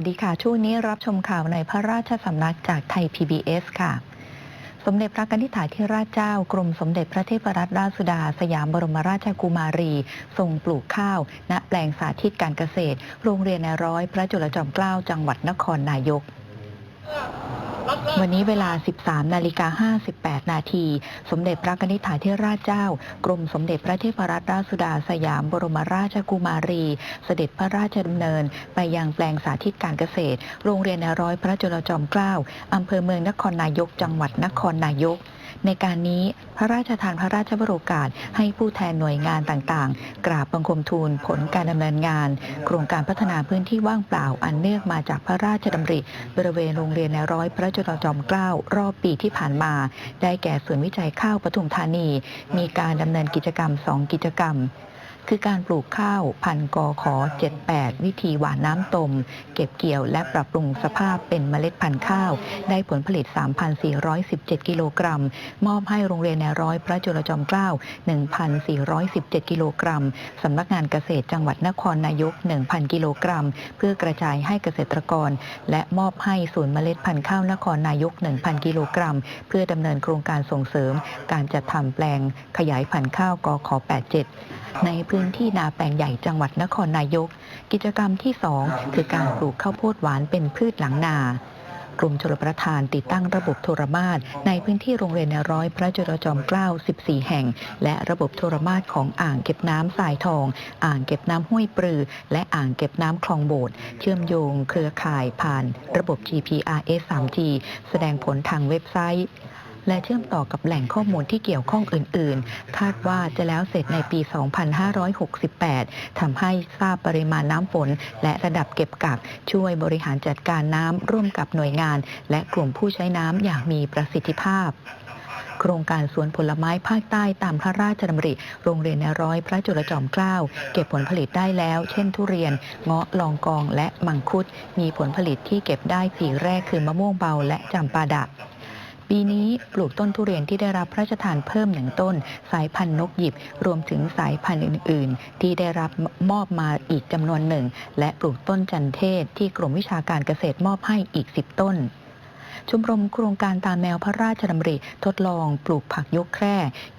สวัสดีค่ะ ช่วงนี้รับชมข่าวในพระราชสำนักจากไทย PBS ค่ะ สมเด็จพระกนิษฐาธิราชเจ้ากรมสมเด็จพระเทพรัตนราชสุดา สยามบรมราชกุมารี ทรงปลูกข้าว ณแปลงสาธิตการเกษตร โรงเรียนนร้อย พระจุลจอมเกล้าจังหวัดนครนายก วันนี้เวลา 13 นาฬิกา 58 นาที สมเด็จพระนิธิถาธิราชเจ้า กรมสมเด็จพระเทพรัตนราชสุดาสยามบรมราชกุมารี เสด็จพระราชดำเนิน ไปยังแปลงสาธิตการเกษตร โรงเรียนนร้อยพระจุลจอมเกล้าอำเภอเมืองนครนายก จังหวัดนครนายก ในการนี้พระราชทานพระราชบรโอกาสให้ผู้แทนหน่วยงานต่างๆ กราบบังคมทูลผลการดำเนินงาน โครงการพัฒนาพื้นที่ว่างเปล่าอันเนื่องมาจากพระราชดำริ บริเวณโรงเรียนในร้อยพระจุลจอมเกล้ารอบปีที่ผ่านมา ได้แก่ศูนย์วิจัยข้าวปทุมธานี มีการดำเนินกิจกรรม 2 กิจกรรม คือการปลูกข้าวพันกอขอ 78 วิธีหว่านน้ำตม เก็บเกี่ยวและปรับปรุงสภาพเป็นเมล็ดพันธุ์ข้าว ได้ผลผลิต 3,417 กิโลกรัม มอบให้โรงเรียนในร้อยพระจุลจอมเกล้า 1,417 กิโลกรัม สำนักงานเกษตรจังหวัดนครนายก 1,000 กิโลกรัม เพื่อกระจายให้เกษตรกร และมอบให้ศูนย์เมล็ดพันธุ์ข้าวนครนายก 1,000 กิโลกรัม เพื่อดำเนินโครงการส่งเสริม การจัดทำแปลงขยายพันธุ์ข้าวกอขอ87 ในพื้นื้นที่นาแปลงใหญ่จังหวัดนครนายก กิจกรรมที่ 2 คือการปลูกข้าวโพดหวานเป็นพืชหลังนากรมชลประทานติดตั้งระบบโทรมาศในพื้นที่โรงเรียนร้อยพระจุลจอมเกล้า 14 แห่ง และระบบโทรมาศของอ่างเก็บน้ำสายทอง อ่างเก็บน้ำห้วยปรือ และอ่างเก็บน้ำคลองโบดเชื่อมโยงเครือข่ายผ่าน ระบบ GPRS 3G แสดงผลทางเว็บไซต์ และเชื่อมต่อกับแหล่งข้อมูลที่เกี่ยวข้องอื่น ๆ คาดว่าจะแล้วเสร็จในปี 2568 ทำให้ทราบปริมาณน้ำฝน และระดับเก็บกัก ช่วยบริหารจัดการน้ำร่วมกับหน่วยงาน และกลุ่มผู้ใช้น้ำอย่างมีประสิทธิภาพโครงการสวนผลไม้ภาคใต้ตามพระราชดำริ โรงเรียนในร้อยพระจุลจอมเกล้า เก็บผลผลิตได้แล้ว เช่นทุเรียน เงาะ ลองกอง และมังคุด มีผลผลิตที่เก็บได้ปีแรกคือมะม่วงเบาและจำปาดะ ปีนี้ปลูกต้นทุเรียนที่ได้รับพระราชทานเพิ่มหนึ่งต้น สายพันธุ์นกหยิบ รวมถึงสายพันธุ์อื่น ๆ ที่ได้รับมอบมาอีกจำนวนหนึ่ง และปลูกต้นจันเทศที่กรมวิชาการเกษตรมอบให้อีก 10 ต้นชมรมโครงการตามแนวพระราชดำริทดลองปลูกผักยกแคร่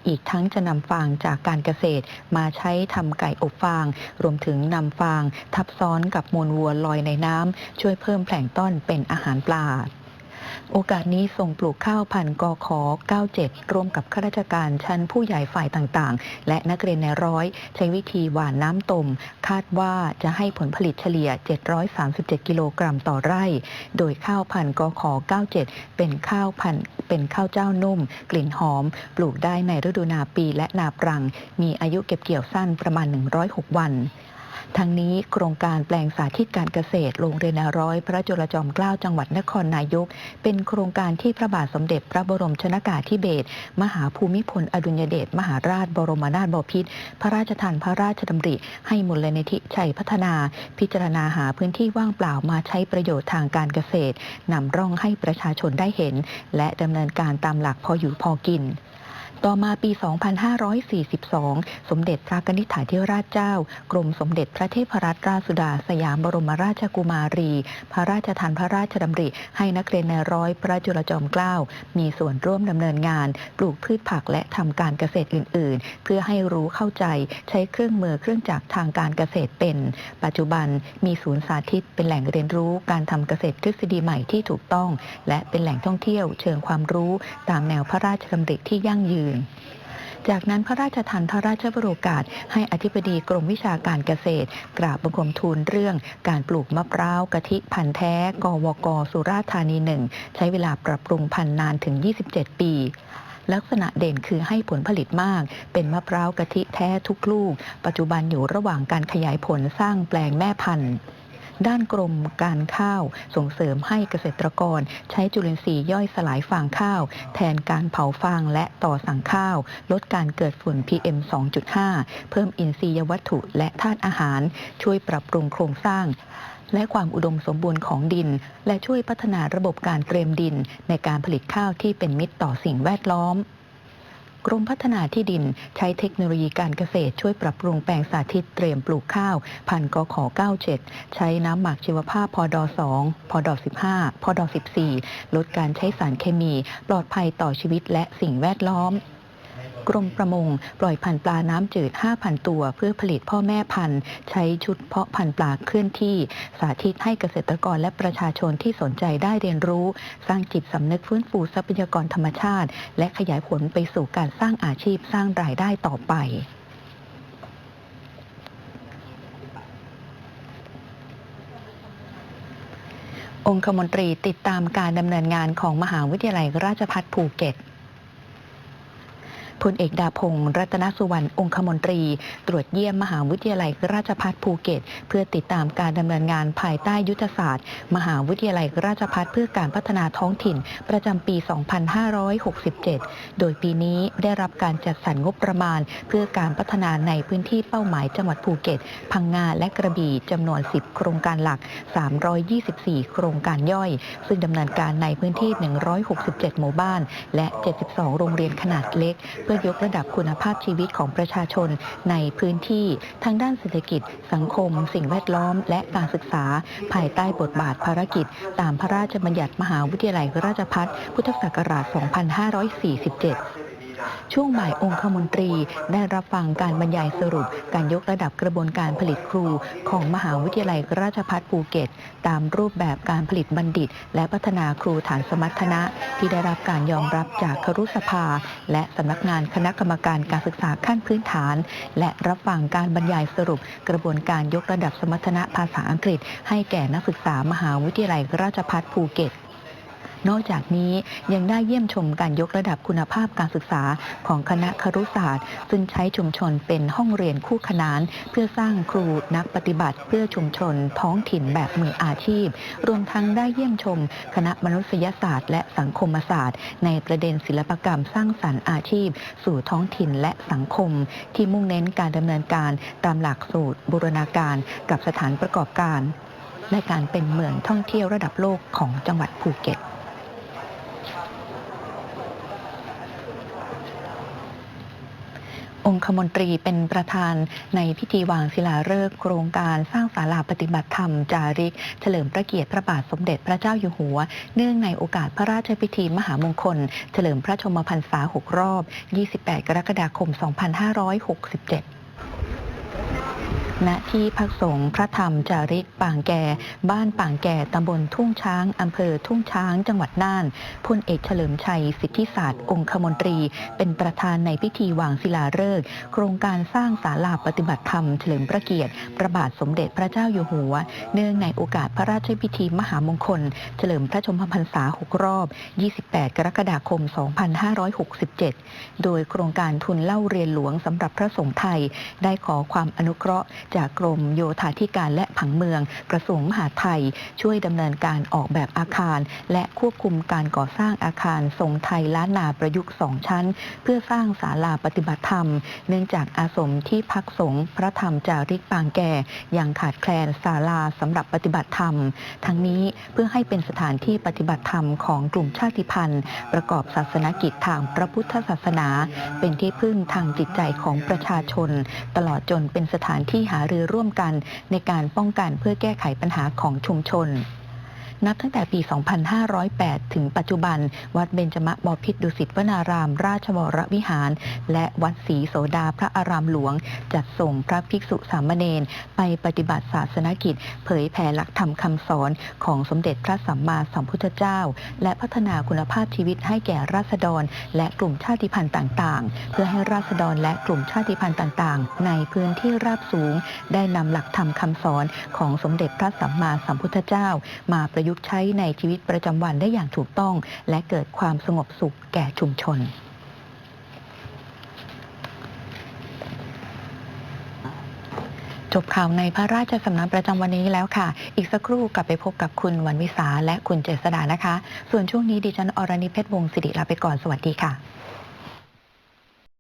อีกทั้งจะนำฟางจากการเกษตร มาใช้ทำไก่อบฟาง รวมถึงนำฟาง ทับซ้อนกับมูลวัวลอยในน้ำช่วยเพิ่มแผลงต้อนเป็นอาหารปลา โอกาสนี้ส่งปลูกข้าวพันธุ์กขอ97 ร่วมกับข้าราชการชั้นผู้ใหญ่ฝ่ายต่างๆ และนักเรียนในร้อย ใช้วิธีหว่านน้ำตม คาดว่าจะให้ผลผลิตเฉลี่ย 737 กิโลกรัมต่อไร่ โดยข้าวพันธุ์กขอ97 เป็นข้าวพันธุ์เป็นข้าวเจ้านุ่ม กลิ่นหอม ปลูกได้ในฤดูนาปีและนาปรัง มีอายุเก็บเกี่ยวสั้นประมาณ 106 วัน ทั้งนี้โครงการแปลงสาธิตการเกษตรโรงเรียนนาร้อย พระจุลจอมเกล้าจังหวัดนครนายก เป็นโครงการที่พระบาทสมเด็จพระบรมชนากาธิเบศรมหาภูมิพลอดุลยเดชมหาราชบรมนาถบพิตรพระราชทานพระราชดำริ ให้มูลนิธิชัยพัฒนา พิจารณาหาพื้นที่ว่างเปล่ามาใช้ประโยชน์ทางการเกษตรนำร่องให้ประชาชนได้เห็น และดำเนินการตามหลักพออยู่พอกิน ต่อมาปี 2542 สมเด็จพระกนิษฐาธิราชเจ้า กรมสมเด็จพระเทพรัตนราชสุดาสยามบรมราชกุมารี พระราชทานพระราชดำริ ให้นักเรียนในร้อยพระจุลจอมเกล้า มีส่วนร่วมดำเนินงาน ปลูกพืชผักและทำการเกษตรอื่น ๆ เพื่อให้รู้เข้าใจใช้เครื่องมือเครื่องจักรทางการเกษตรเป็น ปัจจุบันมีศูนย์สาธิตเป็นแหล่งเรียนรู้การทำเกษตรทฤษฎีใหม่ที่ถูกต้อง และเป็นแหล่งท่องเที่ยวเชิงความรู้ตามแนวพระราชดำริที่ยั่งยืนจากนั้นพระราชทานพระราชวโรกาสให้อธิบดีกรมวิชาการเกษตร กราบบังคมทูลเรื่องการปลูกมะพร้าวกะทิพันธุ์แท้ กวกสุราษฎร์ธานีหนึ่งใช้เวลาปรับปรุงพันธุ์นานถึง 27 ปีลักษณะเด่นคือให้ผลผลิตมาก เป็นมะพร้าวกะทิแท้ทุกลูก ปัจจุบันอยู่ระหว่างการขยายผลสร้างแปลงแม่พันธุ์ ด้านกรมการข้าว ส่งเสริมให้เกษตรกร ใช้จุลินทรีย์ย่อยสลายฟางข้าว แทนการเผาฟางและต่อสั่งข้าว ลดการเกิดฝุ่น PM 2.5 เพิ่มอินทรียวัตถุและธาตุอาหาร ช่วยปรับปรุงโครงสร้างและความอุดมสมบูรณ์ของดิน และช่วยพัฒนาระบบการเตรียมดินในการผลิตข้าวที่เป็นมิตรต่อสิ่งแวดล้อม กรมพัฒนาที่ดินใช้เทคโนโลยีการเกษตรช่วยปรับปรุงแปลงสาธิตเตรียมปลูกข้าว พันธุ์กข97 ใช้น้ำหมักชีวภาพพอดอ2พอดอ15พอดอ14 ลดการใช้สารเคมี ปลอดภัยต่อชีวิตและสิ่งแวดล้อม กรมประมง ปล่อยพันธุ์ปลาน้ำจืด 5,000 ตัว เพื่อผลิตพ่อแม่พันธุ์ ใช้ชุดเพาะพันธุ์ปลาเคลื่อนที่ สาธิตให้เกษตรกรและประชาชนที่สนใจได้เรียนรู้ สร้างจิตสำนึกฟื้นฟูทรัพยากรธรรมชาติ และขยายผลไปสู่การสร้างอาชีพสร้างรายได้ต่อไปองคมนตรีติดตามการดำเนินงานของมหาวิทยาลัยราชภัฏภูเก็ต พลเอกดาพงศ์รัตนสุวรรณองคมนตรี ตรวจเยี่ยมมหาวิทยาลัยราชภัฏภูเก็ต เพื่อติดตามการดำเนินงานภายใต้ยุทธศาสตร์ มหาวิทยาลัยราชภัฏเพื่อการพัฒนาท้องถิ่น ประจำปี 2567 โดยปีนี้ได้รับการจัดสรรงบประมาณ เพื่อการพัฒนาในพื้นที่เป้าหมายจังหวัดภูเก็ต พังงาและกระบี่จำนวน 10 โครงการหลัก 324 โครงการย่อย ซึ่งดำเนินการในพื้นที่ 167 หมู่บ้าน และ 72 โรงเรียนขนาดเล็กพื่อยกระดับคุณภาพชีวิตของประชาชนในพื้นที่ทางด้านเศรษฐกิจ สังคม สิ่งแวดล้อม และการศึกษา ภายใต้บทบาทภารกิจ ตามพระราชบัญญัติมหาวิทยาลัยราชภัฏพุทธศักราช 2547 ช่วงบ่ายองคมนตรีได้รับฟังการบรรยายสรุป การยกระดับกระบวนการผลิตครู ของมหาวิทยาลัยราชภัฏภูเก็ต ตามรูปแบบการผลิตบัณฑิต และพัฒนาครูฐานสมรรถนะ ที่ได้รับการยอมรับจากครุสภา และสำนักงานคณะกรรมการการศึกษาขั้นพื้นฐาน และรับฟังการบรรยายสรุป กระบวนการยกระดับสมรรถนะภาษาอังกฤษ ให้แก่นักศึกษามหาวิทยาลัยราชภัฏภูเก็ต นอกจากนี้ยังได้เยี่ยมชมการยกระดับคุณภาพการศึกษาของคณะครุศาสตร์ ซึ่งใช้ชุมชนเป็นห้องเรียนคู่ขนาน เพื่อสร้างครูนักปฏิบัติ เพื่อชุมชน ท้องถิ่นแบบมืออาชีพ รวมทั้งได้เยี่ยมชม คณะมนุษยศาสตร์ และสังคมศาสตร์ ในประเด็นศิลปกรรมสร้างสรรค์อาชีพ สู่ท้องถิ่นและสังคม ที่มุ่งเน้นการดำเนินการตามหลักสูตรบูรณาการกับสถานประกอบการ และการเป็นเมืองท่องเที่ยวระดับโลกของจังหวัดภูเก็ต องคมนตรีเป็นประธานในพิธีวางศิลาฤกษ์โครงการสร้างศาลาปฏิบัติธรรมจาริก เฉลิมพระเกียรติพระบาทสมเด็จพระเจ้าอยู่หัว เนื่องในโอกาสพระราชพิธีมหามงคล เฉลิมพระชนมพรรษา 6 รอบ 28 กรกฎาคม 2567 ณที่พักสงฆ์พระธรรมจาริกป่างแก่ บ้านป่างแก่ตำบลทุ่งช้างอำเภอทุ่งช้าง จังหวัดน่านพลเอกเฉลิมชัย สิทธิศาสตร์ องคมนตรี เป็นประธานในพิธีวางศิลาฤกษ์โครงการสร้างศาลาปฏิบัติธรรมเฉลิมพระเกียรติพระบาทสมเด็จพระเจ้าอยู่หัว เนื่องในโอกาสพระราชพิธีมหามงคล เฉลิมพระชนมพรรษา 6 รอบ 28 กรกฎาคม 2567 โดยโครงการทุนเล่าเรียนหลวงสำหรับพระสงฆ์ไทย ได้ขอความอนุเคราะห์จากกรมโยธาธิการและผังเมือง กระทรวงมหาดไทย ช่วยดำเนินการออกแบบอาคาร และควบคุมการก่อสร้างอาคารทรงไทยล้านนาประยุกต์สองชั้น เพื่อสร้างศาลาปฏิบัติธรรม เนื่องจากอาสมที่พักสงฆ์พระธรรมจาริกปางแก่ยังขาดแคลนศาลาสำหรับปฏิบัติธรรม ทั้งนี้เพื่อให้เป็นสถานที่ปฏิบัติธรรมของกลุ่มชาติพันธุ์ ประกอบศาสนกิจทางพระพุทธศาสนา เป็นที่พึ่งทางจิตใจของประชาชน ตลอดจนเป็นสถานที่หารือร่วมกันในการป้องกันเพื่อแก้ไขปัญหาของชุมชน นับตั้งแต่ปี 2508 ถึงปัจจุบัน วัดเบญจมบพิตรดุสิตวนาราม ราชวรวิหาร และวัดศรีโสดาพระอารามหลวง จัดส่งพระภิกษุสามเณรไปปฏิบัติศาสนกิจ เผยแผ่หลักธรรมคำสอนของสมเด็จพระสัมมาสัมพุทธเจ้า และพัฒนาคุณภาพชีวิตให้แก่ราษฎร และกลุ่มชาติพันธุ์ต่างๆ เพื่อให้ราษฎรและกลุ่มชาติพันธุ์ต่างๆ ในพื้นที่ราบสูง ได้นำหลักธรรมคำสอนของสมเด็จพระสัมมาสัมพุทธเจ้า มาประยุกต์ใช้ในชีวิตประจำวันได้อย่างถูกต้อง และเกิดความสงบสุขแก่ชุมชนจบข่าวในพระราชสำนักประจำวันนี้แล้วค่ะ อีกสักครู่กลับไปพบกับคุณวันวิสาและคุณเจษดานะคะ ส่วนช่วงนี้ดิฉันอรณิเพชรวงศิริลาไปก่อน สวัสดีค่ะ